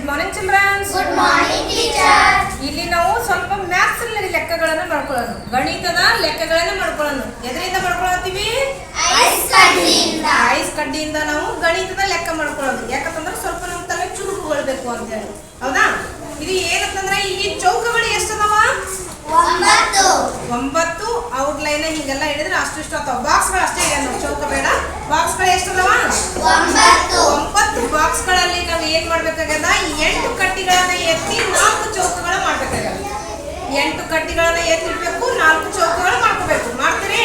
Good morning children good morning teacher ಇಲ್ಲಿ ನಾವು ಸ್ವಲ್ಪ ಮ್ಯಾಥ್ಸ್ ಲೆಕ್ಕಗಳನ್ನು ಮಾಡ್ಕೊಳ್ಳೋಣ. ಗಣಿತದ ಲೆಕ್ಕಗಳನ್ನು ಮಾಡ್ಕೊಳ್ಳೋಣ. ಎದರಿಂದ ಮಾಡ್ಕೊಳತ್ತೀವಿ ಐಸ್ ಕಡ್ಡಿಯಿಂದ ಐಸ್ ಕಡ್ಡಿಯಿಂದ ನಾವು ಗಣಿತದ ಲೆಕ್ಕ ಮಾಡ್ಕೊಳ್ಳೋದು. ಯಾಕಂತಂದ್ರೆ ಸ್ವಲ್ಪ ನಮ್ಮ ತಲೆ ಚುರುಕುಗೊಳ್ಬೇಕು ಅಂತ ಹೇಳಿ ಹೌದಾ? ಇದು ಏನಂತಂದ್ರೆ ಇಲ್ಲಿ ಚೌಕಗಳು ಎಷ್ಟದವ ಒಂಬತ್ತು. ಒಂಬತ್ತು ಔಟ್ಲೈನ್ ಹಿಂಗೆಲ್ಲ ಹಿಡಿದ್ರೆ ಅಷ್ಟಿಷ್ಟು ಅಥವಾ ಬಾಕ್ಸ್ಗಳು ಅಷ್ಟೇ ಇದೆ ನೋಡಿ ಚೌಕ ಬೇಡ. ಬಾಕ್ಸ್ಗಳು ಎಷ್ಟದವ? ಒಂಬತ್ತು. ಒಂಬತ್ತು ಬಾಕ್ಸ್ಗಳಲ್ಲಿ ನಾವು ಏನ್ ಮಾಡ್ಬೇಕಾಗ್ಯದ ಎಂಟು ಕಟ್ಟಿಗಳನ್ನ ಎತ್ತಿ ನಾಲ್ಕು ಚೌಕಗಳ ಮಾಡ್ಬೇಕಾಗ್ಯದ ಎಂಟು ಕಟ್ಟಿಗಳನ್ನ ಎತ್ತಿಡ್ಬೇಕು ನಾಲ್ಕು ಚೌಕಗಳು ಮಾಡ್ಕೋಬೇಕು ಮಾಡ್ತೀರಿ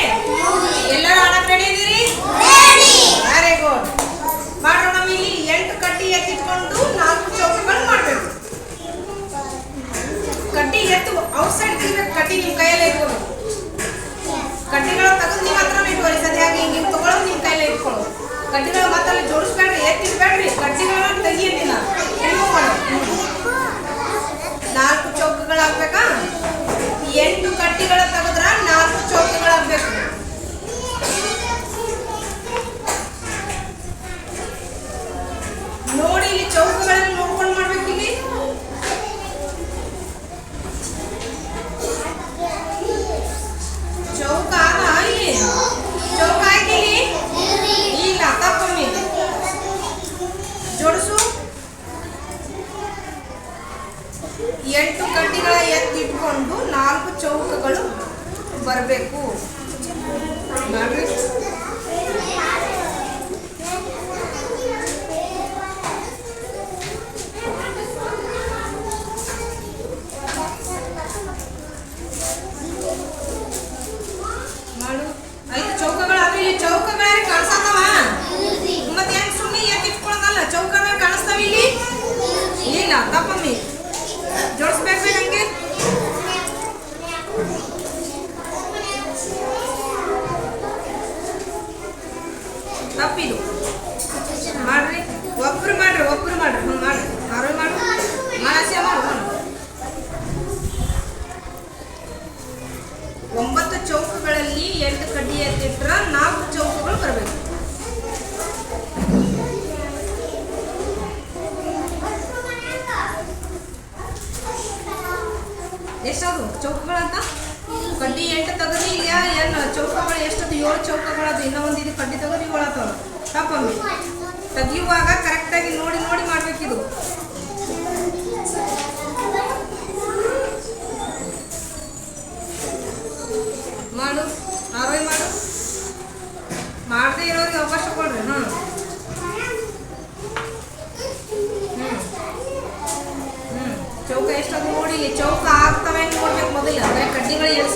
ಎಲ್ಲರೂ ಆಡಕ್ ರೆಡಿ ಇದೀರಿ ರೆಡಿ ವೆರಿ ಗುಡ್ ಮಾಡೋಣ ನಾವು ಇಲ್ಲಿ ಎಂಟು ಕಟ್ಟಿ ಎತ್ತಿಟ್ಕೊಂಡು ನಾಲ್ಕು ಚೌಕಗಳು ಮಾಡ್ಬೇಕು ಕಟ್ಟಿ ಎತ್ತು ಔಟ್ಸೈಡ್ ತಿನ್ಬೇಕು ಕಟ್ಟಿ ನಿಮ್ಮ ಕೈಯಲ್ಲೇ ಇಟ್ಕೋಬೇಕು ಕಡ್ಡಿಗಳ ತೆಗೆದು ನಿಮ್ಮ ಹತ್ರ ಇಟ್ಕೊಳ್ಳಿ ಸದ್ಯಾಗಿ ಹಿಂಗೆ ಹಿಂಗೆ ತಗೊಳ್ಳೋದು ನಿಮ್ಮ ಕೈಲೇ ಇಟ್ಕೊಳ್ಳೋದು ಕಡ್ಡಿಗಳ ಮತ್ತಲ್ಲಿ ಜೋಡಿಸ್ಬೇಡ್ರಿ ಎತ್ತಿಡ್ಬೇಡ್ರಿ ಕಡ್ಡಿಗಳನ್ನ ತೆಗಿಯಂದಿಲ್ಲ ರಿಮೂವ್ ಮಾಡು ನಾಲ್ಕು ಚೌಕಗಳಾಗ್ಬೇಕಾ ಎಂಟು ಕಡ್ಡಿಗಳ ತೆಗೆದ್ರ ನಾಲ್ಕು ಚೌಕಗಳಾಗ್ಬೇಕು ನೋಡಿ ಇಲ್ಲಿ ಚೌಕಗಳನ್ನು ನೋಡ್ಕೊಂಡು ಮಾಡ್ಬೇಕು ಇಲ್ಲಿ ಚೌಕ ಆದ ಇಲ್ಲಿ ಚೌಕ ಆಯ್ತು ಇಲ್ಲಿ ಇಲ್ಲ ತಪ್ಪಮ್ಮಿ ಜೋಡಿಸು ಎಂಟು ಕಡ್ಡಿಗಳ ಎತ್ತಿಟ್ಕೊಂಡು ನಾಲ್ಕು ಚೌಕಗಳು ಬರಬೇಕು. ಒಂಬತ್ತು ಚೌಕಗಳಲ್ಲಿ ಎಂಟು ಕಡ್ಡಿ ಎತ್ತಿಟ್ರ ನಾಲ್ಕು ಚೌಕಗಳು ಬರಬೇಕು. ಎಷ್ಟಾದ್ರು ಚೌಕಗಳಂತ? ಕಡ್ಡಿ ಎಂಟು ತಗದಿ ಇಲ್ಲ ಏನು ಚೌಕಗಳು ಎಷ್ಟದು ಏಳು ಚೌಕಗಳದು ಇನ್ನೂ ಒಂದು ಇದು ಕಡ್ಡಿ ತೆಗದಿ ಏಳು ಆತವ ತಪ್ಪಮ್ಮಿ ತೆಗಿಯುವಾಗ ಕರೆಕ್ಟಾಗಿ ನೋಡಿ ನೋಡಿ ಮಾಡ್ಬೇಕಿದು. siempre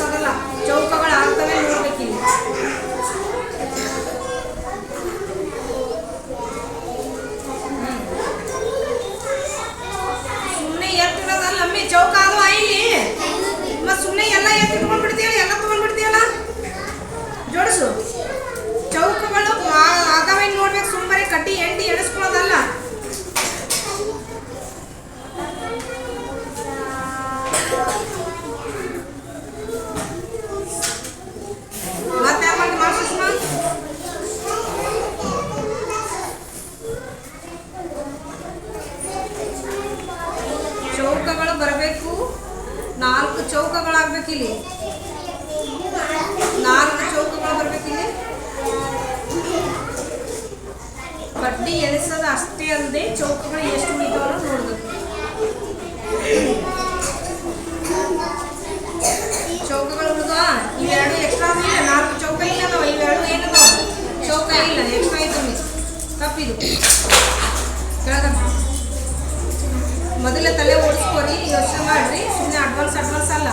ಅಲ್ಲದೆ ಚೌಕಗಳು ಎಷ್ಟು ಉಳಿತಾವಲ್ಲ ನೋಡ್ಬೇಕು. ಚೌಕಗಳು ಉಳಿದ ಇವೆರಡು ಎಕ್ಸ್ಟ್ರಾ ಇಲ್ಲ ನಾಲ್ಕು ಚೌಕ ಇಲ್ಲದವ ಇವೆರಡು ಏನದಾವ ಚೌಕ ಇಲ್ಲ ಎಕ್ಸ್ಟ್ರಾ ಐತೆ ಮಿಸ್ ತಪ್ಪಿದು ಮೊದಲೇ ತಲೆ ಓಡಿಸ್ಕೊರಿ ಯೋಚನೆ ಮಾಡ್ರಿ. ಸುಮ್ಮನೆ ಅಡ್ವಾನ್ಸ್ ಅಡ್ವಾನ್ಸ್ ಅಲ್ಲ.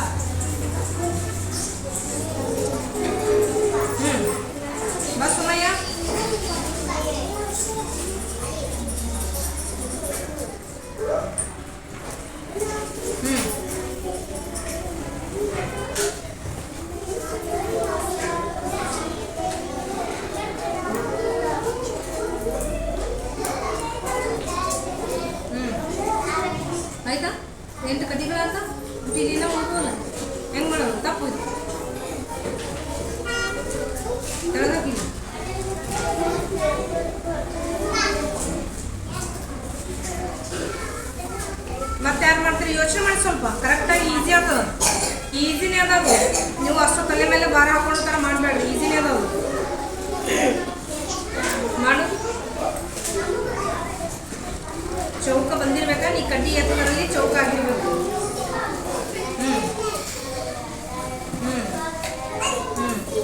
ಯೋಚನೆ ಮಾಡಿ ಸ್ವಲ್ಪ. ಕರೆಕ್ಟಾಗಿ ಈಸಿ ಆಗ್ತದ ಈಸಿನೇ ಅದಾವ. ನೀವು ಅಷ್ಟು ತಲೆ ಮೇಲೆ ಭಾರ ಹಾಕೊಂಡು ಥರ ಮಾಡಬೇಡ್ರಿ ಈಸಿನೇ ಅದಾವು ಮಾಡು ಚೌಕ ಬಂದಿರ್ಬೇಕಾ ನೀ ಕಡ್ಡಿ ಎತ್ತದ್ರಲ್ಲಿ ಚೌಕ ಆಗಿರ್ಬೇಕು ಹ್ಞೂ ಹ್ಞೂ ಹ್ಞೂ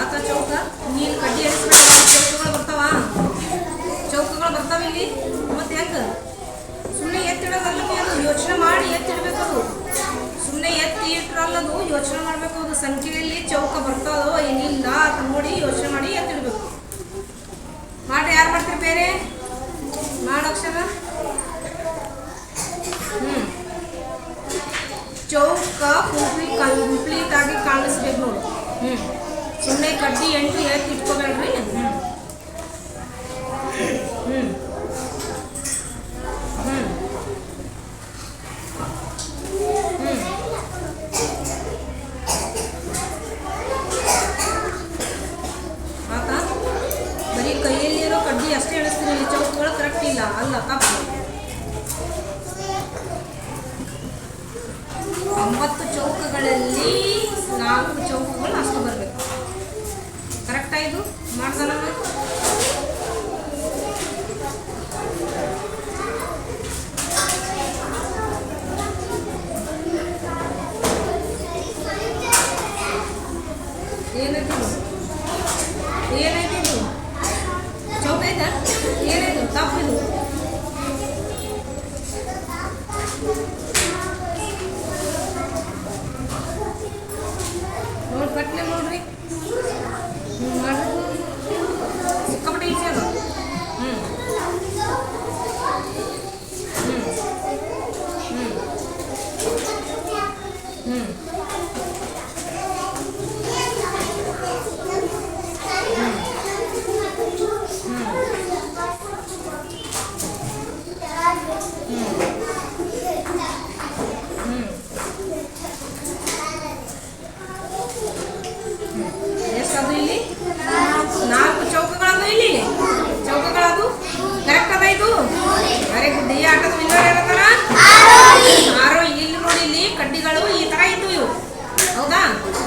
ಆತ ಚೌಕ ನೀನು ಕಡ್ಡಿ ಎಣಿಸ್ಬೇಕು ಚೌಕಗಳು ಬರ್ತಾವ ಚೌಕಗಳು ಬರ್ತಾವ ಇಲ್ಲಿ ಮತ್ತೆ ಹೆಂಗೆ ಸುಮ್ಮನೆ ಎತ್ತಿಡೋದಲ್ಲ ನೀ ಅದು ಯೋಚನೆ ಮಾಡಿ ಎತ್ತಿಡ್ಬೇಕು ಅದು ಸುಮ್ಮನೆ ಎತ್ತಿ ಇಟ್ರಲ್ಲದು ಯೋಚನೆ ಮಾಡಬೇಕು ಅದು ಸಂಖ್ಯೆಯಲ್ಲಿ ಚೌಕ ಬರ್ತದೋ ಏನಿಲ್ಲ ಅಂತ ನೋಡಿ ಯೋಚನೆ ಮಾಡಿ ಎತ್ತಿಡ್ಬೇಕು ಮಾಡಿ ಯಾರು ಮಾಡ್ತೀರಿ ಬೇರೆ? ಮಾಡಕ್ಷರ? ಹ್ಞೂ ಚೌಕ ಕಂಪ್ಲೀಟ್ ಕಂಪ್ಲೀಟ್ ಆಗಿ ಕಾಣಿಸ್ಬೇಕು ನೋಡಿ. ಹ್ಞೂ ಸುಮ್ಮನೆ ಕಡ್ಡಿ ಎಂಟು ಎತ್ತಿ ಇಟ್ಕೋಬೇಡ್ರಿ ಹ್ಞೂ ಹ್ಞೂ ಹ್ಞೂ ಹ್ಞೂ ಆತಾ ಬರೀ ಕೈಯಲ್ಲಿರೋ ಕಡ್ಡಿ ಅಷ್ಟೇ ಎಣಿಸ್ತೀನಿ ಇಲ್ಲಿ ಚೌಕಗಳು ಕರೆಕ್ಟ್ ಇಲ್ಲ ಅಲ್ಲ ತಪ್ಪು ಒಂಬತ್ತು ಚೌಕಗಳಲ್ಲಿ ನಾಲ್ಕು ಚೌಕಗಳು ಅಷ್ಟು ಬರಬೇಕು. ಕರೆಕ್ಟಾ ಇದು? ಮಾಡ್ದಲ್ಲ ನಾನು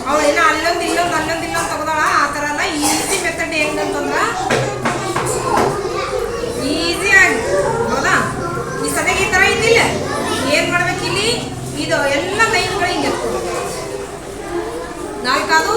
ಅವಳು ಏನೋ ಅಲ್ಲೊಂದು ಇಲ್ಲೊಂದು ಅಲ್ಲೊಂದು ಇಲ್ಲೊಂದು ತಗೋದಾಳ. ಆ ಥರ ಅಲ್ಲ ಈಸಿ ಮೆಥಡ್ ಹೆಂಗಂತಂದ್ರೆ ಈಸಿ ಆಗಿ. ಹೌದಾ? ಈ ಸದ್ಯಕ್ಕೆ ಈ ಥರ ಇದ್ದಿಲ್ಲ. ಏನು ಮಾಡ್ಬೇಕು ಇಲ್ಲಿ ಇದು ಎಲ್ಲ ಲೈನ್ಗಳು ಹಿಂಗೆ ನಾಲ್ಕಾದು